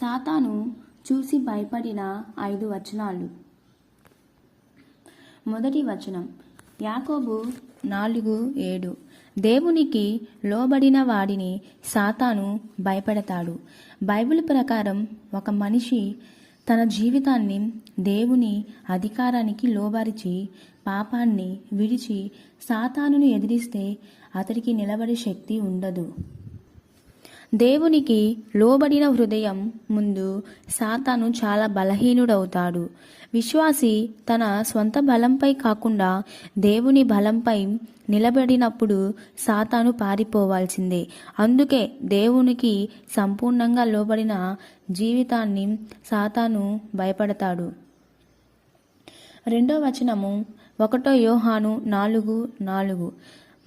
సాతాను చూసి భయపడిన ఐదు వచనాలు. మొదటి వచనం యాకోబు నాలుగు ఏడు. దేవునికి లోబడిన వాడిని సాతాను భయపెడతాడు. బైబిల్ ప్రకారం ఒక మనిషి తన జీవితాన్ని దేవుని అధికారానికి లోబరిచి పాపాన్ని విడిచి సాతానును ఎదిరిస్తే అతడికి నిలబడే శక్తి ఉండదు. దేవునికి లోబడిన హృదయం ముందు సాతాను చాలా బలహీనుడవుతాడు. విశ్వాసి తన స్వంత బలంపై కాకుండా దేవుని బలంపై నిలబడినప్పుడు సాతాను పారిపోవాల్సిందే. అందుకే దేవునికి సంపూర్ణంగా లోబడిన జీవితాన్ని సాతాను భయపడతాడు. రెండో వచనము ఒకటో యోహాను నాలుగు నాలుగు.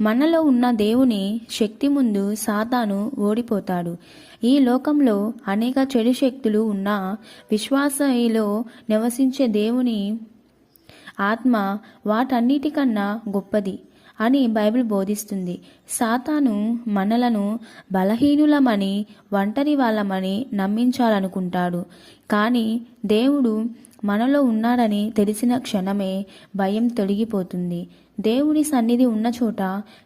మనలో ఉన్న దేవుని శక్తి ముందు సాతాను ఓడిపోతాడు. ఈ లోకంలో అనేక చెడు శక్తులు ఉన్న విశ్వాసలో నివసించే దేవుని ఆత్మ వాటన్నిటికన్నా గొప్పది. అని బైబిల్ బోధిస్తుంది. సాతాను మనలను బలహీనులమని ఒంటరి వాళ్ళమని నమ్మించాలనుకుంటాడు. కానీ దేవుడు మనలో ఉన్నాడని తెలిసిన క్షణమే భయం తొలగిపోతుంది. దేవుని సన్నిధి ఉన్న చోట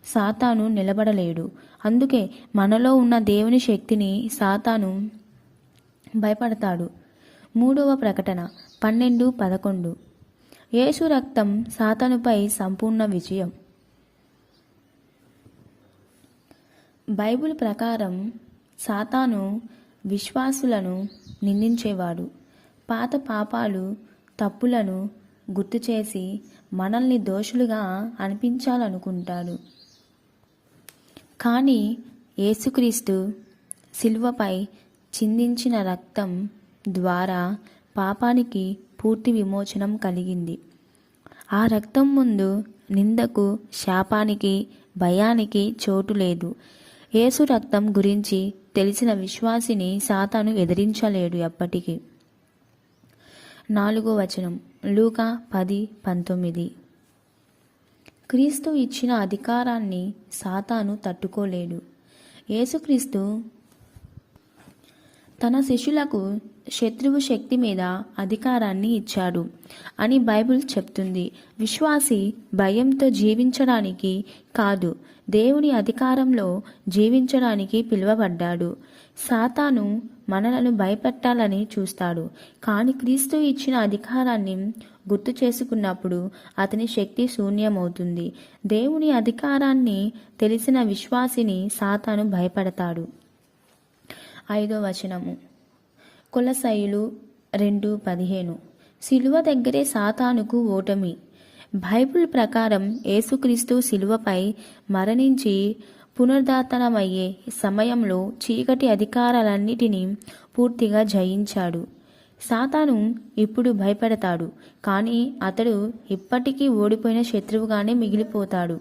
సాతాను నిలబడలేడు. అందుకే మనలో ఉన్న దేవుని శక్తిని సాతాను భయపడతాడు. మూడవ ప్రకటన పన్నెండు పదకొండు. యేసు రక్తం సాతానుపై సంపూర్ణ విజయం. బైబిల్ ప్రకారం సాతాను విశ్వాసులను నిందించేవాడు. పాత పాపాలు తప్పులను గుర్తు చేసి మనల్ని దోషులుగా అనిపించాలనుకుంటాడు. కానీ యేసుక్రీస్తు శిల్వపై చిందించిన రక్తం ద్వారా పాపానికి పూర్తి విమోచనం కలిగింది. ఆ రక్తం ముందు నిందకు శాపానికి భయానికి చోటు లేదు. యేసు రక్తం గురించి తెలిసిన విశ్వాసిని సాతాను ఎదిరించలేడు ఎప్పటికీ. నాలుగో వచనం లూకా పది పంతొమ్మిది. క్రీస్తు ఇచ్చిన అధికారాన్ని సాతాను తట్టుకోలేడు. యేసుక్రీస్తు తన శిష్యులకు శత్రువు శక్తి మీద అధికారాన్ని ఇచ్చాడు అని బైబిల్ చెప్తుంది. విశ్వాసి భయంతో జీవించడానికి కాదు దేవుని అధికారంలో జీవించడానికి పిలువబడ్డాడు. సాతాను మనలను భయపెట్టాలని చూస్తాడు కానీ క్రీస్తు ఇచ్చిన అధికారాన్ని గుర్తు చేసుకున్నప్పుడు అతని శక్తి శూన్యమవుతుంది. దేవుని అధికారాన్ని తెలిసిన విశ్వాసిని సాతాను భయపడతాడు. ఐదో వచనము. కులశైలు రెండు పదిహేను. శిలువ దగ్గరే సాతానుకు ఓటమి. బైబిల్ ప్రకారం యేసుక్రీస్తు శిలువపై మరణించి పునరుద్ధాతనమయ్యే సమయంలో చీకటి అధికారాలన్నిటినీ పూర్తిగా జయించాడు. సాతాను ఇప్పుడు భయపడతాడు కానీ అతడు ఇప్పటికీ ఓడిపోయిన శత్రువుగానే మిగిలిపోతాడు.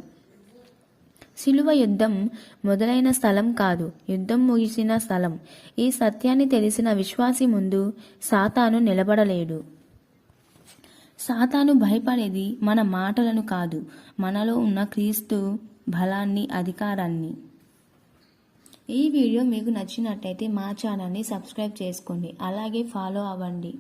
శిలువ యుద్ధం మొదలైన స్థలం కాదు. యుద్ధం ముగిసిన స్థలం. ఈ సత్యాన్ని తెలిసిన విశ్వాసి ముందు సాతాను నిలబడలేడు. సాతాను భయపడేది మన మాటలను కాదు. మనలో ఉన్న క్రీస్తు బలాన్ని అధికారాన్ని. ఈ వీడియో మీకు నచ్చినట్టయితే మా ఛానల్ని సబ్స్క్రైబ్ చేసుకోండి. అలాగే ఫాలో అవ్వండి.